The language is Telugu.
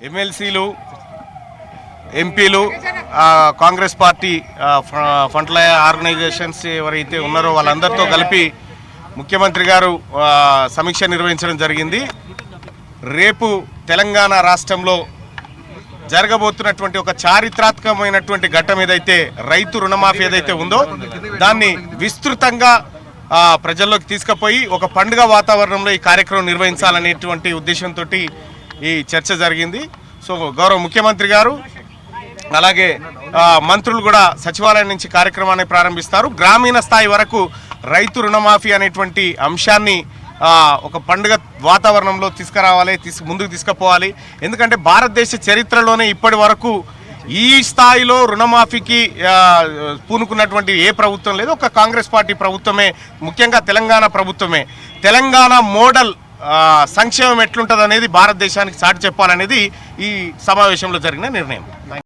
ఎమ్మెల్సీలు ఎంపీలు కాంగ్రెస్ పార్టీ ఆ, ఫ్రంట్ లైన్ ఆర్గనైజేషన్స్ ఎవరైతే ఉన్నారో వాళ్ళందరితో కలిపి ముఖ్యమంత్రి గారు సమీక్ష నిర్వహించడం జరిగింది. రేపు తెలంగాణ రాష్ట్రంలో జరగబోతున్నటువంటి ఒక చారిత్రాత్మకమైనటువంటి ఘట్టం ఏదైతే రైతు రుణమాఫీ ఏదైతే ఉందో దాన్ని విస్తృతంగా ప్రజల్లోకి తీసుకుపోయి ఒక పండుగ వాతావరణంలో ఈ కార్యక్రమం నిర్వహించాలనేటువంటి ఉద్దేశంతో ఈ చర్చ జరిగింది. సో గౌరవ ముఖ్యమంత్రి గారు అలాగే మంత్రులు కూడా సచివాలయం నుంచి కార్యక్రమాన్ని ప్రారంభిస్తారు. గ్రామీణ స్థాయి వరకు రైతు రుణమాఫీ అనేటువంటి అంశాన్ని ఒక పండుగ వాతావరణంలో తీసుకురావాలి తీసు ముందుకు తీసుకుపోవాలి. ఎందుకంటే భారతదేశ చరిత్రలోనే ఇప్పటి వరకు ఈ స్థాయిలో రుణమాఫీకి పూనుకున్నటువంటి ఏ ప్రభుత్వం లేదు. ఒక కాంగ్రెస్ పార్టీ ప్రభుత్వమే ముఖ్యంగా తెలంగాణ ప్రభుత్వమే. తెలంగాణ మోడల్ సంక్షేమం ఎట్లుంటుంది అనేది భారతదేశానికి చాటి చెప్పాలనేది ఈ సమావేశంలో జరిగిన నిర్ణయం.